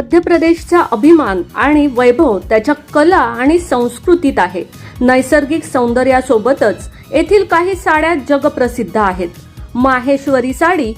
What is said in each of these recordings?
मध्य प्रदेशचा अभिमान आणि वैभव त्याच्या कला आणि संस्कृतीत आहे. नैसर्गिक सौंदर्यासोबतच येथील काही साड्या जगप्रसिद्ध आहेत. माहेश्वरी साडी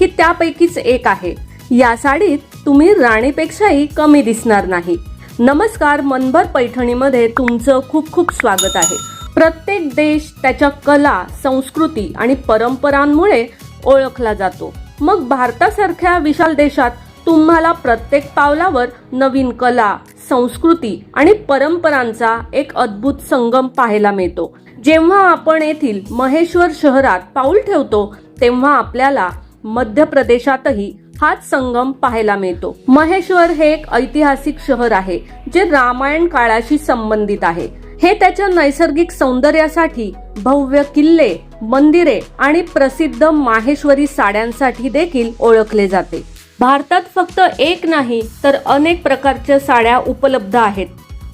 ही त्यापैकीच एक आहे. या साडीत तुम्ही राणीपेक्षाही कमी दिसणार नाही. नमस्कार मनभर पैठणीमध्ये तुमचं खूप खूप स्वागत आहे. प्रत्येक देश त्याच्या कला संस्कृती आणि परंपरांमुळे ओळखला जातो. मग भारतासारख्या विशाल देशात तुम्हाला प्रत्येक पावलावर नवीन कला संस्कृती आणि परंपरांचा एक अद्भुत संगम पाहायला मिळतो. जेव्हा आपण येथील महेश्वर शहरात पाऊल ठेवतो तेव्हा आपल्याला मध्य प्रदेशातही हाच संगम पाहायला मिळतो. महेश्वर हे एक ऐतिहासिक शहर आहे जे रामायण काळाशी संबंधित आहे. हे त्याच्या नैसर्गिक सौंदर्यासाठी भव्य किल्ले मंदिरे आणि प्रसिद्ध माहेश्वरी साड्यांसाठी देखील ओळखले जाते. भारतात फक्त एक नाही तर अनेक प्रकारच्या साड्या उपलब्ध आहेत.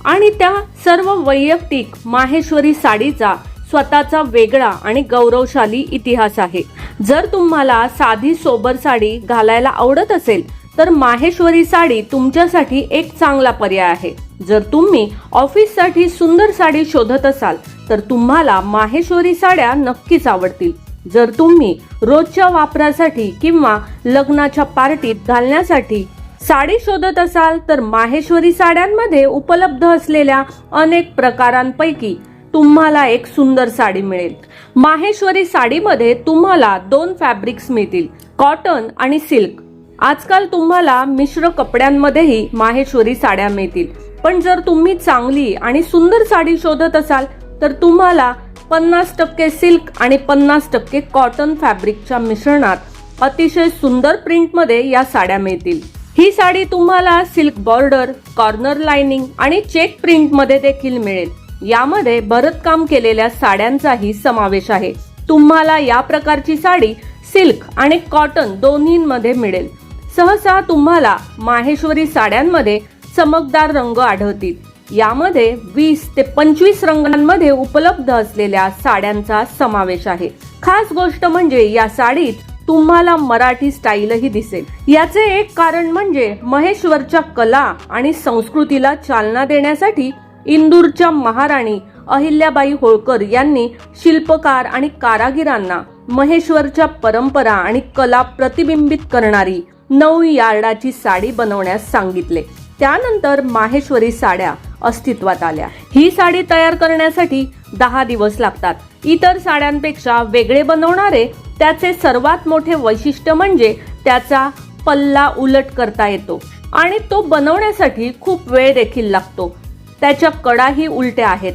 आणि त्या सर्व वैयक्तिक माहेश्वरी साडीचा स्वतःचा वेगळा आणि गौरवशाली इतिहास आहे. जर तुम्हाला साधी सोबर साडी घालायला आवडत असेल तर माहेश्वरी साडी तुमच्यासाठी एक चांगला पर्याय आहे. जर तुम्ही ऑफिससाठी सुंदर साडी शोधत असाल तर तुम्हाला माहेश्वरी साड्या नक्कीच आवडतील. जर तुम्ही रोजच्या वापरासाठी किंवा लग्नाच्या पार्टीत घालण्यासाठी साडी शोधत असाल तर माहेश्वरी साड्यांमध्ये उपलब्ध असलेल्या अनेक प्रकारांपैकी तुम्हाला एक सुंदर साडी मिळेल. माहेश्वरी साडीमध्ये तुम्हाला दोन फॅब्रिक्स मिळतील कॉटन आणि सिल्क. आजकाल तुम्हाला मिश्र कपड्यांमध्येही माहेश्वरी साड्या मिळतील. पण जर तुम्ही चांगली आणि सुंदर साडी शोधत असाल तर तुम्हाला पन्नास टक्के सिल्क आणि पन्नास टक्के कॉटन फॅब्रिकच्या मिश्रणात अतिशय सुंदर प्रिंटमध्ये या साड्या मिळतील. ही साडी तुम्हाला सिल्क बॉर्डर कॉर्नर लाइनिंग आणि चेक प्रिंटमध्ये देखील मिळेल. यामध्ये भरतकाम केलेल्या साड्यांचाही समावेश आहे. तुम्हाला या प्रकारची साडी सिल्क आणि कॉटन दोन्हीमध्ये मिळेल. सहसा तुम्हाला माहेश्वरी साड्यांमध्ये चमकदार रंग आढळतील. यामध्ये वीस ते पंचवीस रंगांमध्ये उपलब्ध असलेल्या साड्यांचा समावेश आहे. खास गोष्ट म्हणजे या साडीत तुम्हाला मराठी स्टाईलही दिसेल. याचे एक कारण म्हणजे महेश्वरच्या कला आणि संस्कृतीला चालना देण्यासाठी इंदूरच्या महाराणी अहिल्याबाई होळकर यांनी शिल्पकार आणि कारागिरांना महेश्वरच्या परंपरा आणि कला प्रतिबिंबित करणारी नऊ यार्डाची साडी बनवण्यास सांगितले. त्यानंतर माहेश्वरी साड्या अस्तित्वात आल्या. ही साडी तयार करण्यासाठी दहा दिवस लागतात. इतर साड्यांपेक्षा वेगळे बनवणारे त्याचे सर्वात मोठे वैशिष्ट्य म्हणजे त्याचा पल्ला उलट करता येतो आणि तो बनवण्यासाठी खूप वेळ देखील लागतो. त्याच्या कडाही उलट्या आहेत.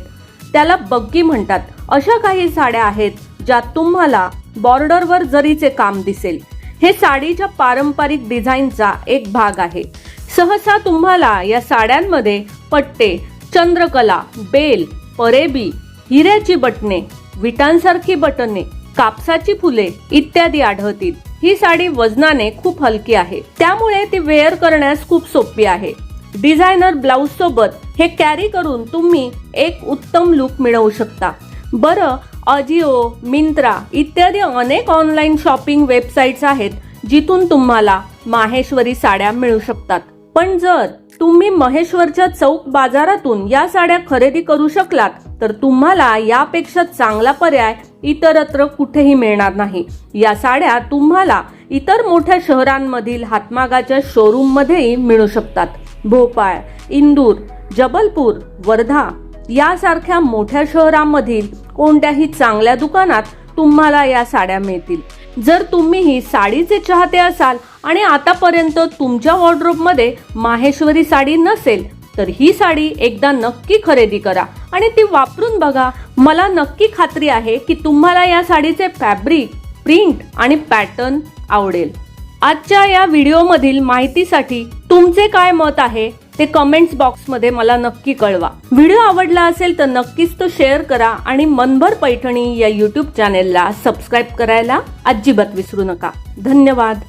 त्याला बग्गी म्हणतात. अशा काही साड्या आहेत ज्यात तुम्हाला बॉर्डरवर जरीचे काम दिसेल. हे साडीच्या पारंपरिक डिझाईनचा एक भाग आहे. सहसा तुम्हाला या साड्यांमध्ये पट्टे चंद्रकला बेल परेबी हिऱ्याची बटणे विटांसारखी बटणे कापसाची फुले इत्यादी आढळतील. ही साडी वजनाने खूप हलकी आहे. त्यामुळे ती वेअर करण्यास खूप सोपी आहे. डिझायनर ब्लाउज सोबत हे कॅरी करून तुम्ही एक उत्तम लुक मिळवू शकता. बरं अजिओ मिंत्रा इत्यादी अनेक ऑनलाईन शॉपिंग वेबसाईट्स आहेत जिथून तुम्हाला माहेश्वरी साड्या मिळू शकतात. पण जर तुम्ही महेश्वरच्या चौक बाजारातून या साड्या खरेदी करू शकलात तर तुम्हाला यापेक्षा चांगला पर्याय इतरत्र कुठेही मिळणार नाही. या साड्या तुम्हाला इतर मोठ्या शहरांमधील हातमागाच्या शोरूम मध्येही मिळू शकतात. भोपाळ इंदूर जबलपूर वर्धा यासारख्या मोठ्या शहरांमधील कोणत्याही चांगल्या दुकानात तुम्हाला या साड्या मिळतील. जर तुम्ही ही साडीचे चाहते असाल आणि आतापर्यंत तुमच्या वॉर्ड्रोबमध्ये माहेश्वरी साडी नसेल तर ही साडी एकदा नक्की खरेदी करा. आणि ती वापरून बघा मला नक्की खात्री आहे की तुम्हाला या साडीचे फॅब्रिक प्रिंट आणि पॅटर्न आवडेल. आजच्या या व्हिडिओमधील माहितीसाठी तुमचे काय मत आहे ते कमेंट्स बॉक्समध्ये मला नक्की कळवा. व्हिडिओ आवडला असेल तर नक्कीच तो शेअर करा आणि मनभर पैठणी या यूट्यूब चॅनेलला सबस्क्राईब करायला अजिबात विसरू नका. धन्यवाद.